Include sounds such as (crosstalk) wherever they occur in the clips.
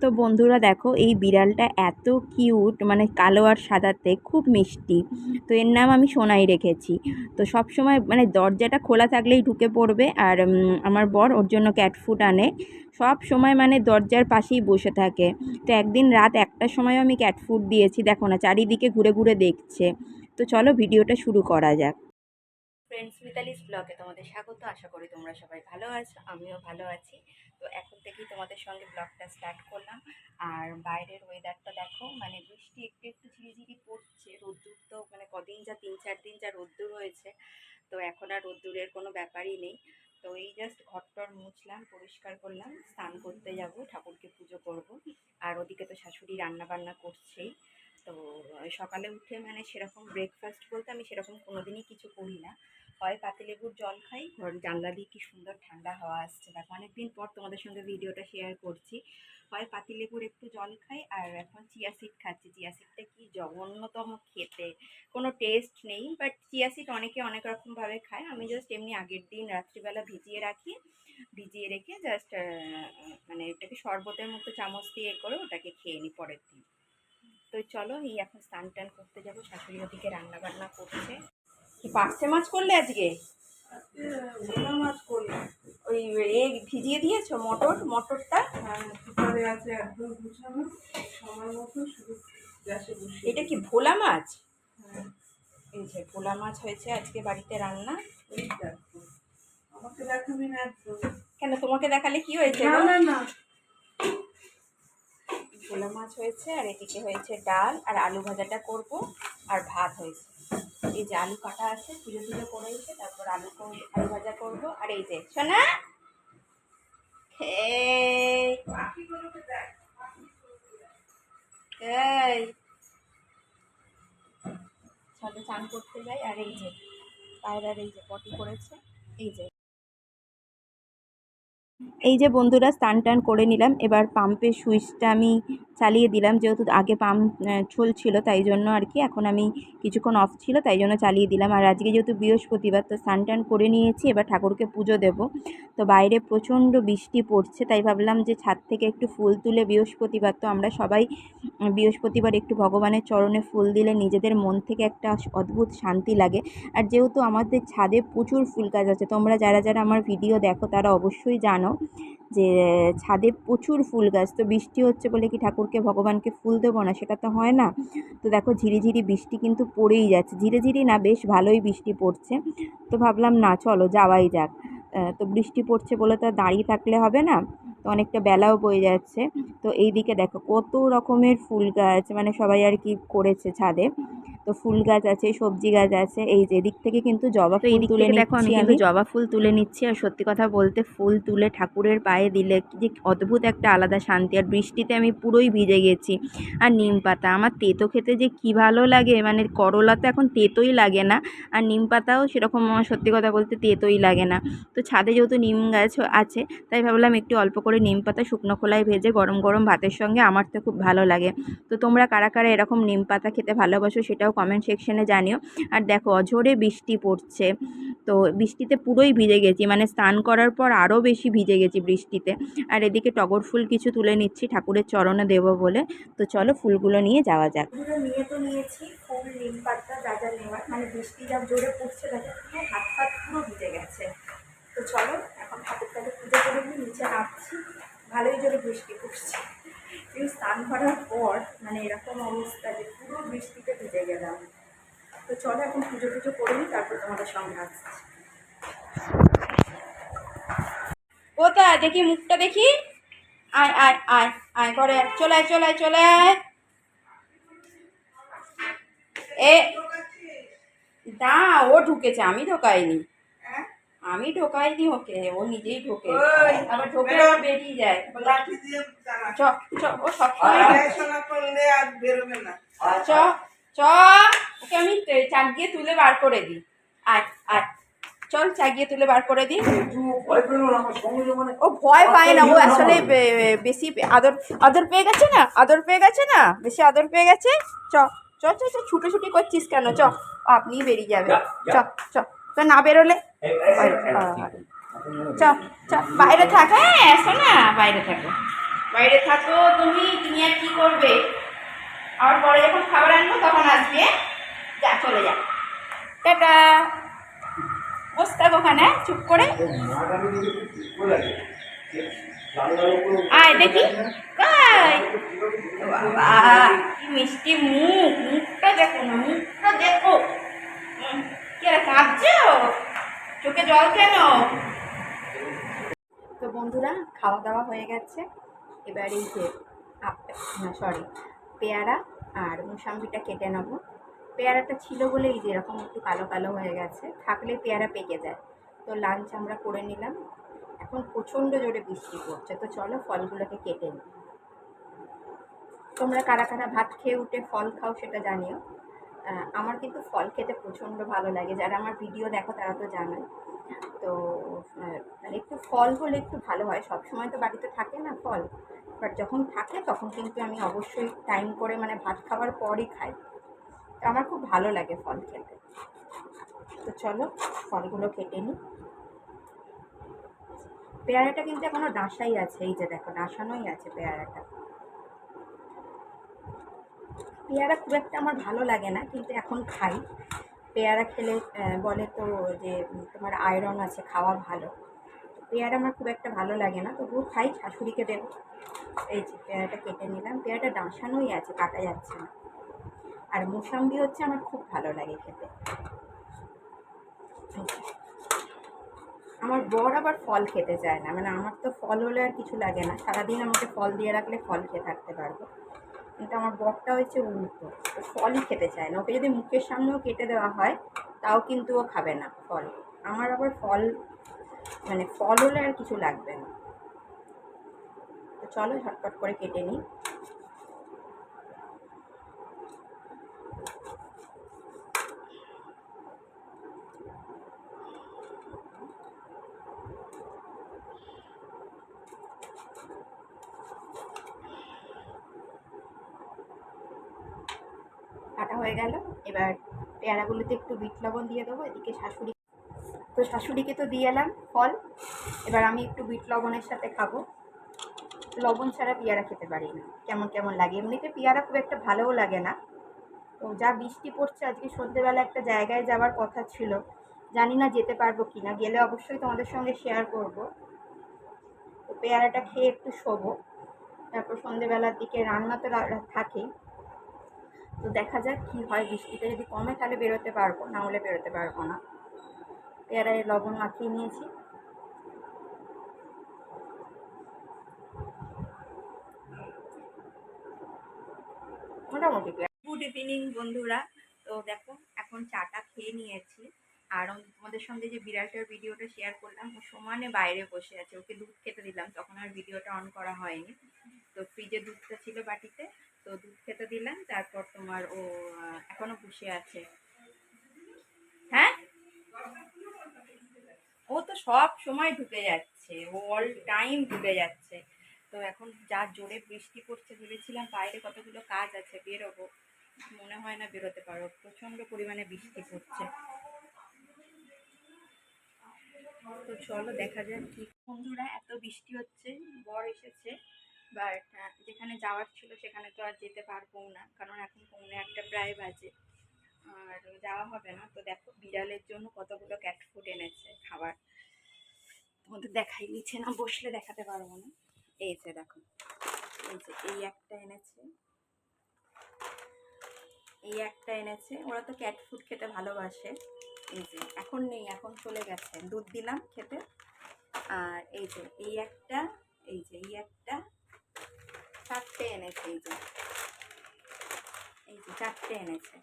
তো বন্ধুরা দেখো, এই বিড়ালটা এত কিউট মানে কালো আর সাদাতে খুব মিষ্টি। তো এর নাম আমি সোনাই রেখেছি। তো সব সময় মানে দরজাটা খোলা থাকলেই ঢুকে পড়বে আর আমার বর ওর জন্য ক্যাট ফুড আনে। সব সময় মানে দরজার পাশেই বসে থাকে। তো একদিন রাত একটার সময় আমি ক্যাট ফুড দিয়েছি, দেখো না, চারিদিকে ঘুরে ঘুরে দেখছে। তো চলো ভিডিওটা শুরু করা যাক। ফ্রেন্ডস মিতালিস ব্লগে তোমাদের স্বাগত। আশা করি তোমরা সবাই ভালো আছো, আমিও ভালো আছি। তো এখন থেকেই তোমাদের সঙ্গে ব্লগটা স্টার্ট করলাম। আর বাইরের ওয়েদারটা দেখো মানে বৃষ্টি একটু একটু ঝিরিঝিরি পড়ছে, রোদ্দুর তো মানে কদিন যা, তিন চার দিন যা রোদ্দুর হয়েছে, তো এখন আর রোদ্দুরের কোনো ব্যাপারই নেই। তো এই জাস্ট ঘরটর মুছলাম, পরিষ্কার করলাম, স্নান করতে যাব, ঠাকুরকে পুজো করব। আর ওদিকে তো শাশুড়ি রান্না বান্না করছেই। তো সকালে উঠে মানে সেরকম ব্রেকফাস্ট বলতে আমি সেরকম কোনোদিনই কিছু করি না। হয় পাতিলেবুর জল খাই। ঘর জানলা দিয়ে কি সুন্দর ঠান্ডা হাওয়া আসছে। দেখো, অনেকদিন পর তোমাদের সঙ্গে ভিডিওটা শেয়ার করছি। হয় পাতিলেবুর একটু জল খাই আর এখন চিয়া সিড খাচ্ছি। চিয়া সিডটা কি জঘন্যতম খেতে। কোনো টেস্ট নেই বাট চিয়া সিড অনেকে অনেক রকমভাবে খায়। আমি জাস্ট এমনি আগের দিন রাত্রিবেলা ভিজিয়ে রাখি। ভিজিয়ে রেখে জাস্ট মানে এটাকে শরবতের মতো চামচ দিয়ে করে ওটাকে খেয়ে নিই পরের দিন। তো চলো, এই এখন স্নান টান করতে যাব। শাশুড়ি ওদিকে রান্না বান্না করছে। কি পার্সে মাছ করলে আজকে? ভোলা মাছ করলাম ওই এ ভিজিয়ে দিয়েছ মটর? মটরটা? হ্যাঁ আছে একদম গুছানো সময় মতো শুধু এটা কি ভোলা মাছ? হ্যাঁ। এই যে ভোলা মাছ হয়েছে আজকে বাড়িতে রান্না। আমাকে দেখাবি না কেন তোমাকে দেখালে কি হয়েছে না না। ভোলা মাছ হয়েছে আর এদিকে হয়েছে ডাল আর আলু ভাজাটা করব আর ভাত হয়েছে। এই যে আলু কাটা আছে পুজো টুজো করে এসে তারপর আলু আলু ভাজা করব। আর এই যে এই। ছাদে চান করতে যাই, আর এই যে, পায়রার এই যে পটি করেছে, এই যে। এই যে বন্ধুরা, স্নান টান করে নিলাম। এবার পাম্পের সুইচটা আমি চালিয়ে দিলাম, যেহেতু আগে পাম্প চলছিল তাই জন্য আর কি। এখন আমি কিছুক্ষণ অফ ছিল, তাই জন্য চালিয়ে দিলাম। আর আজকে যেহেতু বৃহস্পতিবার, তো স্নান টান করে নিয়েছি, এবার ঠাকুরকে পুজো দেব। তো বাইরে প্রচণ্ড বৃষ্টি পড়ছে, তাই ভাবলাম যে ছাদ থেকে একটু ফুল তুলে বৃহস্পতিবার, তো আমরা সবাই বৃহস্পতিবার একটু ভগবানের চরণে ফুল দিলে নিজেদের মন থেকে একটা অদ্ভুত শান্তি লাগে। আর যেহেতু আমাদের ছাদে প্রচুর ফুল গাছ আছে, তোমরা যারা যারা আমার ভিডিও দেখো, তারা অবশ্যই জানো যে, ছাদে প্রচুর ফুল গাছ, তো বৃষ্টি হচ্ছে বলে কি ঠাকুরকে, ভগবানকে ফুল দেবো না? সেটা তো হয় না। তো দেখো ঝিরিঝিরি বৃষ্টি কিন্তু পড়েই যাচ্ছে। ঝিরিঝিরি না, বেশ ভালোই বৃষ্টি পড়ছে। তো ভাবলাম, না, চলো, যাওয়াই যাক। তো বৃষ্টি পড়ছে বলে তো দাঁড়িয়ে থাকলে হবে না। তো অনেকটা বেলাও বয়ে যাচ্ছে। তো এই দিকে দেখো কত রকমের ফুল গাছ মানে সবাই আর কি করেছে ছাদে। তো ফুল গাছ আছে সবজি গাছ আছে এই যে দিক থেকে কিন্তু জবা ফুল তুলে দেখো আমি কিন্তু জবা ফুল তুলে নিচ্ছি আর সত্যি কথা বলতে ফুল তুলে ঠাকুরের পায়ে দিলে যে অদ্ভুত একটা আলাদা শান্তি। আর বৃষ্টিতে আমি পুরোই ভিজে গেছি। আর নিম পাতা আমার তেতো খেতে যে কী ভালো লাগে মানে করলা তো এখন তেতোই লাগে না। আর নিম পাতাও সেরকম আমার সত্যি কথা বলতে তেতোই লাগে না। তো ছাদে যেহেতু নিম গাছ আছে তাই ভাবলাম একটু অল্প করে নিম পাতা শুকনো খোলায় ভেজে গরম গরম ভাতের সঙ্গে আমার তো খুব ভালো লাগে। তো তোমরা কারা কারা এরকম নিম পাতা খেতে ভালোবাসো সেটাও কমেন্ট সেকশনে জানিও। আর দেখো, অঝোরে বৃষ্টি পড়ছে, তো বৃষ্টিতে পুরোই ভিজে গেছি মানে স্নান করার পর আরও বেশি ভিজে গেছি বৃষ্টিতে। আর এদিকে টগর ফুল কিছু তুলে নিচ্ছি, ঠাকুরের চরণে দেবো বলে। তো চলো ফুলগুলো নিয়ে যাওয়া যাক। নিয়ে তো নিয়েছি ফুল, নিম পাতা যা যা নেওয়ার মানে বৃষ্টি যা জোরে পড়ছে হাত ফাত পুরো ভিজে গেছে। তো চলো, এখন ঠাকুরটাকে পুজো করে নিচে নামছি। ভালোই জোরে বৃষ্টি পড়ছে। কিন্তু স্নান করার পর মানে এরকম অবস্থা যে পুরো বৃষ্টিতে ভিজে গেলাম। তো চলো এখন পুজো টুজো করে নিই, তারপর তোমাদের সঙ্গে আসছি। কোথায়? দেখি মুখটা দেখি। আয় আয় আয় আয় করে চলে আয় চলে আয় চলে আয়। এ না ও ঢুকেছে, আমি ঢোকাইনি। আমি ঢোকাইনি ওকে ও নিজেই ঢোকে। আবার ঢোকে আবার বেরিয়ে যায়। চ চ ও সবসময় করলে আর বেরোবে না। চ চ ওকে আমি চাগিয়ে তুলে বার করে দিই। আয় আয়। চল চাগিয়ে তুলে বার করে দিই। ও ভয় পায় না ও আসলে বেশি আদর আদর পেয়ে গেছে না? আদর পেয়ে গেছে না? বেশি আদর পেয়ে গেছে? চ চ চ চ ছুটোছুটি করছিস কেন? চ আপনি বেরিয়ে যাবে চ চ। তো না বেরোলে? চ চ বাইরে থাক। হ্যাঁ এসো না বাইরে থাকো। বাইরে থাকো তুমি তুমি আর কি করবে? আর পরে যখন খাবার আনব তখন আসবে যা চলে যা। টাটা। বসে থাকো ওখানে হ্যাঁ? চুপ করে। আয় দেখি। কাই? বাবা কি মিষ্টি মুখ মুখটা দেখো না মুখটা দেখো। চোখে জল কেন? তো বন্ধুরা খাওয়া দাওয়া হয়ে গেছে। এবার এই যে সরি পেয়ারা আর মুসাম্বিটা কেটে নেব। পেয়ারাটা ছিল বলে এই যে এরকম একটু কালো কালো হয়ে গেছে। থাকলে পেয়ারা পেকে যায়। তো লাঞ্চ আমরা করে নিলাম। এখন প্রচণ্ড জোরে বৃষ্টি পড়ছে। তো চলো ফলগুলোকে কেটে নিই। তোমরা কারা কারা ভাত খেয়ে উঠে ফল খাও সেটা জানিও। আমার কিন্তু ফল খেতে প্রচণ্ড ভালো লাগে। যারা আমার ভিডিও দেখো তারা তো জানোই। তো মানে একটু ফল হলে একটু ভালো হয়। সব সময় তো বাড়িতে থাকে না ফল। বাট যখন থাকে তখন কিন্তু আমি অবশ্যই টাইম করে মানে ভাত খাওয়ার পরই খাই। তো আমার খুব ভালো লাগে ফল খেতে। তো চলো, ফলগুলো কেটে নিই। পেয়ারাটা কিন্তু এখনও ডাঁসাই আছে। এই যে দেখো ডাঁসানোই আছে পেয়ারাটা। পেয়ারা খুব একটা আমার ভালো লাগে না, কিন্তু এখন খাই। পেয়ারা খেলে বলে তো যে তোমার আয়রন আছে, খাওয়া ভালো। পেয়ারা আমার খুব একটা ভালো লাগে না, তবুও খাই, শাশুড়িকে দেবো। এই যে, পেয়ারাটা কেটে নিলাম। পেয়ারাটা ডাঁসানোই আছে, কাটা যাচ্ছে না। আর মোসাম্বি হচ্ছে আমার খুব ভালো লাগে খেতে। আমার বর আবার ফল খেতে চায় না মানে আমার তো ফল হলে আর কিছু লাগে না। সারাদিন আমাকে ফল দিয়ে রাখলে ফল খেয়ে থাকতে পারব। কিন্তু আমার বকটা হয়েছে উল্টো। ও ফলই খেতে চায় না। ওকে যদি মুখের সামনেও কেটে দেওয়া হয়, তাও কিন্তু ও খাবে না ফল। আমার আবার ফল মানে ফল হলে আর কিছু লাগবে না। তো চলো ঝটপট করে কেটে নিই। কাটা হয়ে গেল। এবার পেয়ারাগুলোতে একটু বিট লবণ দিয়ে দেবো, এদিকে শাশুড়ি তো শাশুড়িকে তো দিয়ে এলাম ফল। এবার আমি একটু বিট লবণের সাথে খাব। লবণ ছাড়া পেয়ারা খেতে পারি না। কেমন কেমন লাগে? এমনিতে পেয়ারা খুব একটা ভালোও লাগে না। তো যা বৃষ্টি পড়ছে, আজকে সন্ধ্যেবেলা একটা জায়গায় যাওয়ার কথা ছিল। জানি না যেতে পারব কি না গেলে অবশ্যই তোমাদের সঙ্গে শেয়ার করব। তো পেয়ারাটা খেয়ে একটু শোবো। তারপর সন্ধ্যেবেলার দিকে রান্না তো থাকেই তো দেখা যাক কী হয়। বৃষ্টিটা যদি কমে তাহলে বেরোতে পারব, না হলে বেরোতে পারব না। পেয়ারায় লবণ মাখিয়ে নিয়েছি। মোটামুটি গুড ইভিনিং বন্ধুরা। তো দেখো, এখন চাটা খেয়ে নিয়েছি। আর তোমাদের সঙ্গে যে বিড়ালটার ভিডিওটা শেয়ার করলাম, ও সমানে বাইরে বসে আছে। ওকে দুধ খেতে দিলাম, তখন আর ভিডিওটা অন করা হয়নি। তো ফ্রিজে দুধটা ছিল বাটিতে। তো দুধ খেতে দিলাম, তারপর তোমার ও এখনও বসে আছে। হ্যাঁ? ও তো সব সময় ঢুকে যাচ্ছে, ও অল টাইম ঢুকে যাচ্ছে। তো এখন যা জোরে বৃষ্টি পড়ছে ভেবেছিলাম বাইরে কতগুলো কাজ আছে, বেরোবো। মনে হয় না বেরোতে পারো, প্রচণ্ড পরিমাণে বৃষ্টি পড়ছে। তো চলো দেখা যাক কি বন্ধুরা, এত বৃষ্টি হচ্ছে বর এসেছে। বাট যেখানে যাওয়ার ছিল সেখানে তো আর যেতে পারব না, কারণ এখন পৌনে একটা প্রায় বাজে। আর যাওয়া হবে না। তো দেখো, বিড়ালের জন্য কতগুলো ক্যাট ফুড এনেছে, খাবার। তোমাদের দেখাই নিচ্ছে না বসলে দেখাতে পারব না। এই যে দেখো, এই যে, এই একটা এনেছে। এই একটা এনেছে। ওরা তো ক্যাট ফুড খেতে ভালোবাসে। এই যে, এখন নেই, এখন চলে গেছে। দুধ দিলাম খেতে। আর এই যে, এই একটা, এই যে, এই একটা। চারটে এনেছে এই যে। এই যে চারটে এনেছে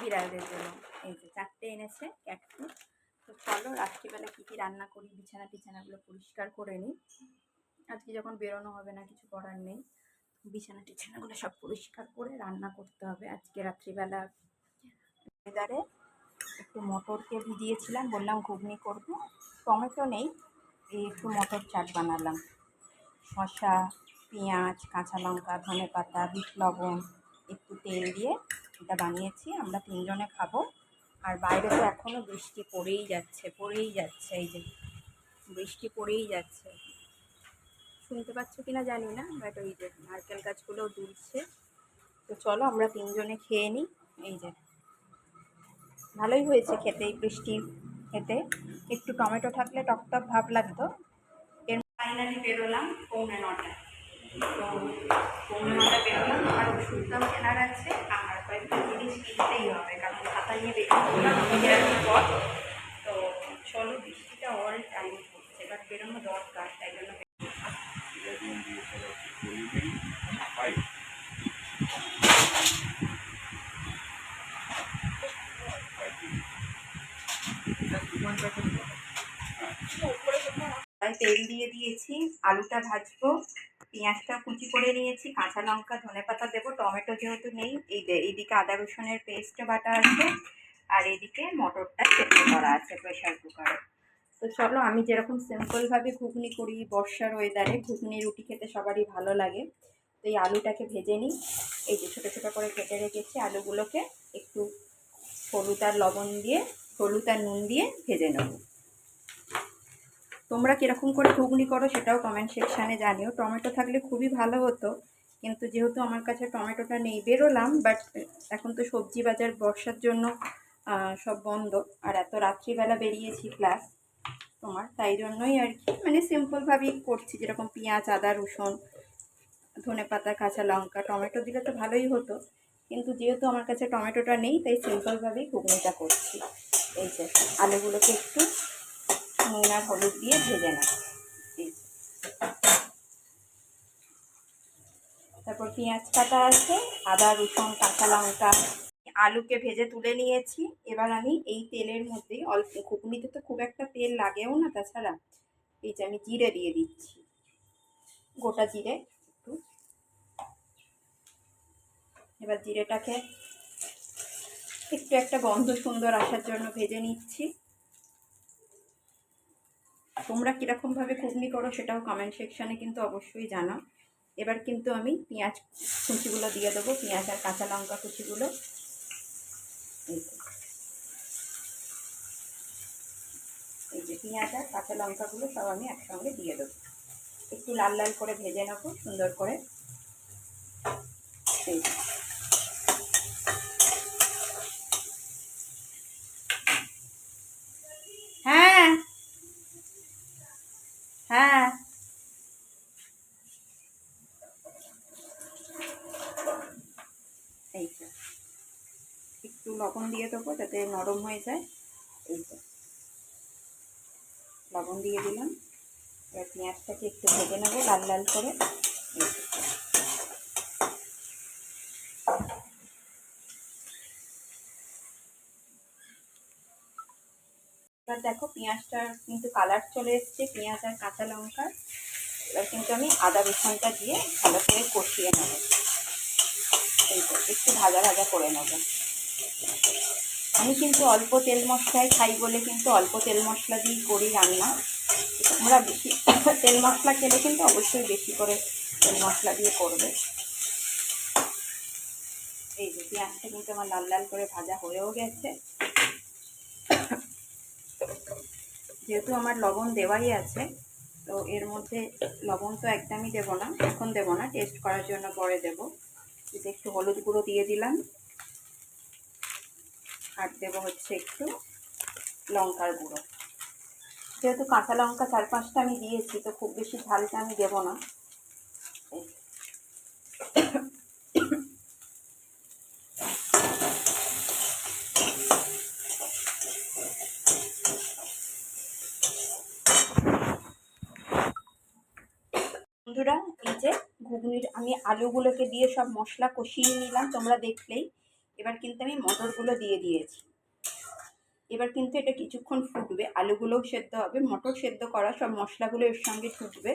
বিড়ালদের জন্য এই যে চারটে এনেছে ফুড তো চলো, রাত্রিবেলা কী কী রান্না করি, বিছানা টিছানাগুলো পরিষ্কার করে নিই। আজকে যখন বেরোনো হবে না, কিছু করার নেই। বিছানা টিছানাগুলো সব পরিষ্কার করে রান্না করতে হবে। আজকে রাত্রিবেলা ওয়েদারে একটু মটরকে ভিজিয়েছিলাম, বললাম ঘুগনি করব। টমেটো নেই, এই একটু মটর চাট বানালাম। শসা পেঁয়াজ, কাঁচা লঙ্কা, ধনে পাতা, বিট, লবণ, একটু তেল দিয়ে এটা বানিয়েছি। আমরা তিনজনে খাব। আর বাইরে তো এখনও বৃষ্টি পড়েই যাচ্ছে পড়েই যাচ্ছে এই যে। বৃষ্টি পড়েই যাচ্ছে। শুনতে পাচ্ছ কিনা জানি না বাট ওই যে নারকেল গাছগুলোও দুলছে। তো চলো আমরা তিনজনে খেয়ে নিই। এই যে। ভালোই হয়েছে খেতে এই বৃষ্টি খেতে একটু টমেটো থাকলে টক টক ভাব লাগতো। ফাইনালি বেরোলাম পৌনে নটায়। তো কেনার আছে আর কয়েকটা জিনিস কিনতেই হবে কারণ খাতা নিয়ে তো চলো বৃষ্টিটা বেরোনো দরকার তাই তেল দিয়ে দিয়েছি, আলুটা ভাজবো। পেঁয়াজটা কুচি করে নিয়েছি, কাঁচা লঙ্কা, ধনে পাতা দেবো, টমেটো যেহেতু নেই, এই এইদিকে আদা রসুনের পেস্ট বাটা আছে, আর এদিকে মটরটা সেদ্ধ করা আছে প্রেশার কুকারে তো চলো, আমি যেরকম সিম্পলভাবে ঘুগনি করি বর্ষার ওয়েদারে ঘুগনি, রুটি খেতে সবারই ভালো লাগে। তো এই আলুটাকে ভেজে নিই। এই যে ছোটো ছোটো করে কেটে রেখেছি আলুগুলোকে, একটু হলুদ আর লবণ দিয়ে, হলুদ আর নুন দিয়ে ভেজে নেব। তোমরা কীরকম করে ঘুগনি করো সেটাও কমেন্ট সেকশানে জানিও। টমেটো থাকলে খুবই ভালো হতো, কিন্তু যেহেতু আমার কাছে টমেটোটা নেই, বেরোলাম বাট এখন তো সবজি বাজার বর্ষার জন্য সব বন্ধ, আর এত রাত্রিবেলা বেরিয়েছি প্লাস তোমার, তাই জন্যই আর কি মানে সিম্পলভাবেই করছি, যেরকম পেঁয়াজ, আদা, রসুন, ধনে পাতা, কাঁচা লঙ্কা, টমেটো দিলে তো ভালোই হতো, কিন্তু যেহেতু আমার কাছে টমেটোটা নেই, তাই সিম্পলভাবেই ঘুগনিটা করছি। এই যে আলুগুলোকে একটু নুন আর হলুদ দিয়ে ভেজে যে। তারপর পেঁয়াজ কাটা আছে, আদা, রসুন, কাঁচা লঙ্কা, আলুকে ভেজে তুলে নিয়েছি। এবার আমি এই তেলের মধ্যেই অল্প, ঘুগনিতে তো খুব একটা তেল লাগেও না, তাছাড়া এই যে আমি জিরে দিয়ে দিচ্ছি। গোটা জিরে একটু। এবার জিরেটাকে একটু একটা গন্ধ সুন্দর আসার জন্য ভেজে নিচ্ছি। তোমরা কীরকমভাবে ঘুগনি করো সেটাও কমেন্ট সেকশানে কিন্তু অবশ্যই জানাও। এবার কিন্তু আমি পেঁয়াজ কুচিগুলো দিয়ে দেবো, পেঁয়াজ আর কাঁচা লঙ্কা কুচিগুলো। এই যে। পেঁয়াজ আর কাঁচা লঙ্কাগুলো সব আমি একসঙ্গে দিয়ে দেবো। একটু লাল লাল করে ভেজে নেব, সুন্দর করে। এই যে। হ্যাঁ হ্যাঁ এই তো একটু লবণ দিয়ে দেবো যাতে নরম হয়ে যায়। এই তো। লবণ দিয়ে দিলাম। এবার পেঁয়াজটাকে একটু ভেজে নেব লাল লাল করে। এবার দেখো পেঁয়াজটার কিন্তু কালার চলে এসছে, পেঁয়াজ আর কাঁচা লঙ্কার এবার কিন্তু আমি আদা রসুনটা দিয়ে ভালো করে কষিয়ে নেব। এই তো, একটু ভাজা ভাজা করে নেব। আমি কিন্তু অল্প তেল মশলায় খাই বলে কিন্তু অল্প তেল মশলা দিয়েই করি রান্না। তোমরা বেশি (coughs) তেল মশলা খেলে কিন্তু অবশ্যই বেশি করে তেল মশলা দিয়ে করবে। এই যে পেঁয়াজটা কিন্তু আমার লাল লাল করে ভাজা হয়েও গেছে। যেহেতু আমার লবণ দেওয়াই আছে, তো এর মধ্যে লবণ তো একদমই দেবো না, এখন দেবো না টেস্ট করার জন্য পরে দেবো। একটু হলুদ গুঁড়ো দিয়ে দিলাম। আর দেবো হচ্ছে একটু লঙ্কার গুঁড়ো। যেহেতু কাঁচা লঙ্কা চার পাঁচটা আমি দিয়েছি, তো খুব বেশি ঝালটা আমি দেবো না। বন্ধুরা, এই যে ঘুগনির আমি আলুগুলোকে দিয়ে সব মশলা কষিয়ে নিলাম, তোমরা দেখলেই। এবার কিন্তু আমি মটরগুলো দিয়ে দিয়েছি। এবার কিন্তু এটা কিছুক্ষণ ফুটবে, আলুগুলোও সেদ্ধ হবে, মটর সেদ্ধ করা সব মশলাগুলো এর সঙ্গে ফুটবে।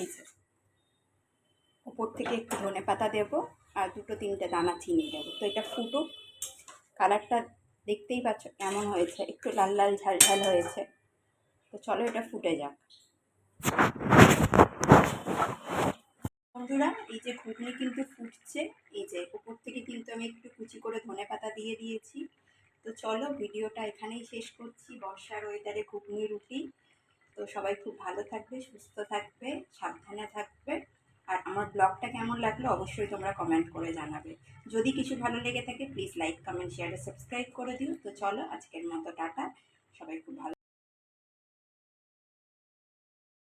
এই যে, উপর থেকে একটু ধনে পাতা দেবো আর দুটো তিনটে দানা চিনি দেবো। তো এটা ফুটুক, কালারটা দেখতেই পাচ্ছ কেমন হয়েছে, একটু লাল লাল ঝাল ঝাল হয়েছে। তো চলো এটা ফুটে যাক। বন্ধুরা, এই যে ঘুগনি কিন্তু ফুটছে এই যে উপর থেকে কিন্তু আমি একটু কুচি করে ধনে পাতা দিয়ে দিয়েছি। তো চলো ভিডিওটা এখানেই শেষ করছি। বর্ষার ওয়েদারে ঘুগনি, রুটি। তো সবাই খুব ভালো থাকবে, সুস্থ থাকবে, সাবধানে থাকবে। আর আমার ব্লগটা কেমন লাগল অবশ্যই তোমরা কমেন্ট করে জানাবে। যদি কিছু ভালো লেগে থাকে please like comment share subscribe করে দিও। তো চলো আজকের মতো, টাটা। সবাই খুব ভালো